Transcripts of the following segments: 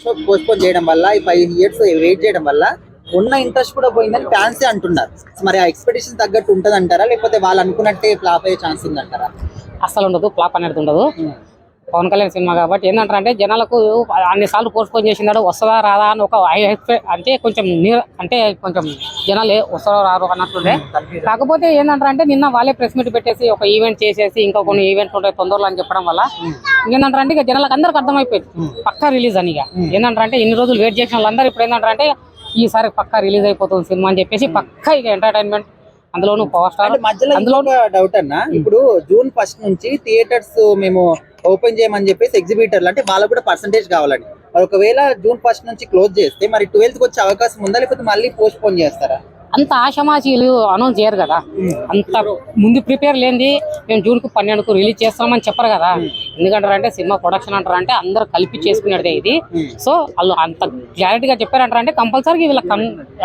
Postpone చేయడం వల్ల ఈ ఫైవ్ ఇయర్స్ వెయిట్ చేయడం వల్ల ఉన్న ఇంట్రెస్ట్ కూడా పోయిందని ఫ్యాన్స్ అంటున్నారు. మరి ఆ ఎక్స్పెక్టేషన్ తగ్గట్టు ఉంటది అంటారా లేకపోతే వాళ్ళు అనుకున్నట్టే ఫ్లాప్ అయ్యే ఛాన్స్ ఉందంటారా? అస్సలు ఉండదు ఫ్లాప్ అనేది ఉండదు. పవన్ కళ్యాణ్ సినిమా కాబట్టి ఏంటంటే అంటే జనాలకు అన్ని సార్లు పోస్ట్పోన్ చేసినాడు వస్తుందా రాదా అని ఒక అంటే కొంచెం అంటే కొంచెం జనాలు వస్తారో రారు అన్నట్టుండే. కాకపోతే ఏంటంటే అంటే నిన్న వాళ్ళే ప్రెస్ మీట్ పెట్టేసి ఒక ఈవెంట్ చేసేసి ఇంకా కొన్ని ఈవెంట్స్ ఉంటాయి తొందరలో అని చెప్పడం వల్ల ఏంటంటే అంటే ఇక జనాలకు అందరికి అర్థమైపోయింది. పక్కా రిలీజ్ అని ఇక. ఏంటంటే అంటే ఇన్ని రోజులు వెయిట్ చేసిన వాళ్ళందరూ ఇప్పుడు ఏంటంటే అంటే ఈసారి పక్కా రిలీజ్ అయిపోతుంది సినిమా అని చెప్పేసి పక్కా ఇక ఎంటర్టైన్మెంట్. అందులోనూ పవర్ స్టార్ మధ్యలో అందులో డౌట్ అన్న ఇప్పుడు జూన్ ఫస్ట్ నుంచి థియేటర్స్ మేము ఓపెన్ చేయమని చెప్పేసి ఎగ్జిబిటర్లు అంటే వాళ్ళకు కూడా పర్సంటేజ్ కావాలని మరి ఒకవేళ జూన్ ఫస్ట్ నుంచి క్లోజ్ చేస్తే మరి ట్వెల్త్ వచ్చే అవకాశం ఉందా? లేకపోతే మళ్ళీ పోస్ట్ పోన్ చేస్తారా? అంత ఆషమాషీలు అనౌన్స్ చేయరు కదా. అంత ముందు ప్రిపేర్ లేనిది మేము జూన్కు పన్నెండుకు రిలీజ్ చేస్తామని చెప్పరు కదా. ఎందుకంటారు అంటే సినిమా ప్రొడక్షన్ అంటారు అంటే అందరు కలిపి చేసుకునేదే ఇది. సో వాళ్ళు అంత క్లారిటీగా చెప్పారంటారు అంటే కంపల్సరీ వీళ్ళ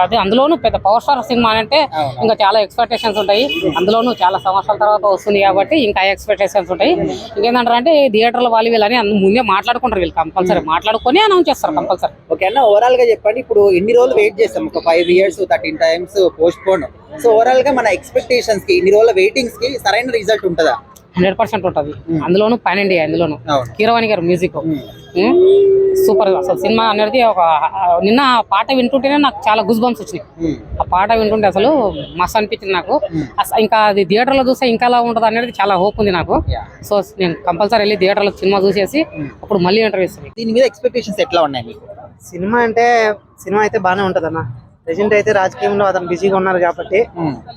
అదే అందులోనూ పెద్ద పవర్ స్టార్ సినిమా అంటే ఇంకా చాలా ఎక్స్పెక్టేషన్స్ ఉంటాయి. అందులోనూ చాలా సంవత్సరాల తర్వాత వస్తుంది కాబట్టి ఇంకా ఎక్స్పెక్టేషన్స్ ఉంటాయి. ఇంకేంటంటారు అంటే థియేటర్ల వాళ్ళు వీళ్ళని ముందే మాట్లాడుకుంటారు వీళ్ళు కంపల్సరీ. మాట్లాడుకొని అనౌన్స్ చేస్తారు కంపల్సరీ. ఓకే అన్న ఓవరాల్గా చెప్పండి. ఇప్పుడు ఎన్ని రోజులు వెయిట్ చేస్తాం? ఒక five years thirteen times postpone so ఓవరాల్గా మన ఎక్స్పెక్టేషన్స్కి ఇన్ని రోజుల వెయిటింగ్స్కి సరైన రిజల్ట్ ఉంటుందా? హండ్రెడ్ పర్సెంట్ ఉంటుంది. అందులోనూ పైన ఇండియా అందులోనూ. కీరవాణి గారు మ్యూజిక్ సూపర్ అసలు సినిమా అనేది ఒక నిన్న ఆ పాట వింటుంటేనే నాకు చాలా గుజ్ బంప్స్ వచ్చినాయి. ఆ పాట వింటుంటే అసలు మస్తు అనిపించింది నాకు. అస- ఇంకా అది థియేటర్లో చూస్తే ఇంకా ఎలా ఉంటుంది అనేది చాలా హోప్ ఉంది నాకు. సో నేను కంపల్సరీ వెళ్ళి థియేటర్లో సినిమా చూసేసి అప్పుడు మళ్ళీ ఇంటర్వ్యూ ఇస్తాను. దీని మీద ఎక్స్పెక్టేషన్స్ ఎట్లా ఉన్నాయి సినిమా అంటే సినిమా అయితే బాగానే ఉంటది అన్న ప్రెసెంట్ అయితే రాజకీయంలో అతను బిజీగా ఉన్నారు కాబట్టి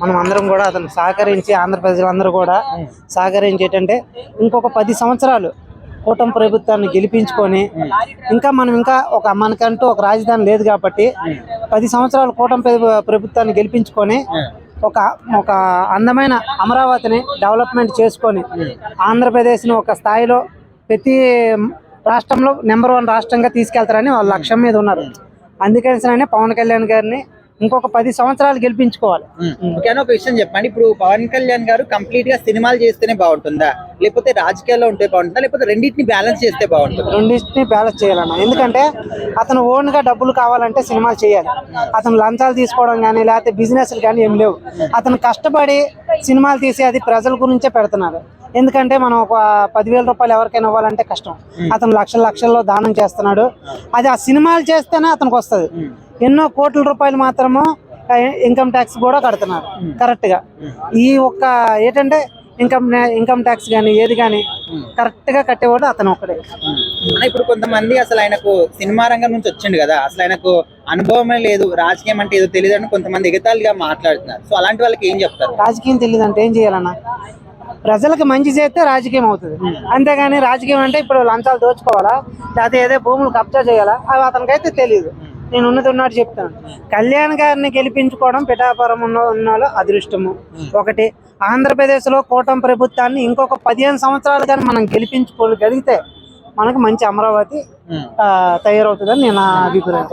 మనం అందరం కూడా అతను సహకరించి ఆంధ్ర ప్రజలందరూ కూడా సహకరించి ఏంటంటే ఇంకొక పది సంవత్సరాలు కూటమి ప్రభుత్వాన్ని గెలిపించుకొని ఇంకా మనం ఇంకా ఒక మనకంటూ ఒక రాజధాని లేదు కాబట్టి పది సంవత్సరాలు కూటమి ప్రభు- ప్రభుత్వాన్ని గెలిపించుకొని ఒక ఒక అందమైన అమరావతిని డెవలప్మెంట్ చేసుకొని ఆంధ్రప్రదేశ్ని ఒక స్థాయిలో ప్రతి రాష్ట్రంలో నెంబర్ వన్ రాష్ట్రంగా తీసుకెళ్తారని వాళ్ళ లక్ష్యం మీద ఉన్నారు. అందుకని పవన్ కళ్యాణ్ గారిని ఇంకొక పది సంవత్సరాలు గెలిపించుకోవాలి. ఓకే అన్న ఒక విషయం చెప్పండి. ఇప్పుడు పవన్ కళ్యాణ్ గారు కంప్లీట్గా సినిమాలు చేస్తేనే బాగుంటుందా? లేకపోతే రాజకీయాల్లో ఉంటే బాగుంటుందా? లేకపోతే రెండింటిని బ్యాలెన్స్ చేస్తే బాగుంటుందా? రెండింటిని బ్యాలెన్స్ చేయాలన్న. ఎందుకంటే అతను ఓన్గా డబ్బులు కావాలంటే సినిమాలు చేయాలి. అతను లంచాలు తీసుకోవడం కానీ లేకపోతే బిజినెస్లు కానీ ఏం లేవు. అతను కష్టపడి సినిమాలు తీసి అది ప్రజల గురించే పెడుతున్నారు. ఎందుకంటే మనం ఒక పదివేల రూపాయలు ఎవరికైనా ఇవ్వాలంటే కష్టం. అతను లక్షల లక్షల్లో దానం చేస్తున్నాడు. అది ఆ సినిమాలు చేస్తేనే అతనికి వస్తుంది. ఎన్నో కోట్ల రూపాయలు మాత్రము ఇన్కమ్ ట్యాక్స్ కూడా కడుతున్నారు. కరెక్ట్గా. ఈ ఒక్క ఏంటంటే ఇన్కమ్ ఇన్కమ్ ట్యాక్స్ కానీ ఏది కానీ కరెక్ట్గా కట్టేవాడు అతను అన్న ఇప్పుడు కొంతమంది అసలు ఆయనకు సినిమా రంగం నుంచి వచ్చిండు కదా. అసలు ఆయనకు అనుభవమే లేదు రాజకీయం అంటే ఏదో తెలియదు అని కొంతమంది ఎగతాళిగా మాట్లాడుతున్నారు. సో అలాంటి వాళ్ళకి ఏం చెప్తారు? రాజకీయం తెలియదు అంటే ఏం చేయాలన్నా? ప్రజలకు మంచి చేస్తే రాజకీయం అవుతుంది. అంతేగాని రాజకీయం అంటే ఇప్పుడు లంచాలు దోచుకోవాలా? లేకపోతే ఏదో భూములు కబ్జా చేయాలా? అవి అతనికైతే తెలియదు నేను ఉన్నది ఉన్నట్టు చెప్తాను. కళ్యాణ్ గారిని గెలిపించుకోవడం పిఠాపురం ఉన్న ఉన్న అదృష్టము. ఒకటి ఆంధ్రప్రదేశ్లో కూటమి ప్రభుత్వాన్ని ఇంకొక పదిహేను సంవత్సరాలు కానీ మనం గెలిపించుకోగలిగితే మనకు మంచి అమరావతి తయారవుతుందని నేను అభిప్రాయం.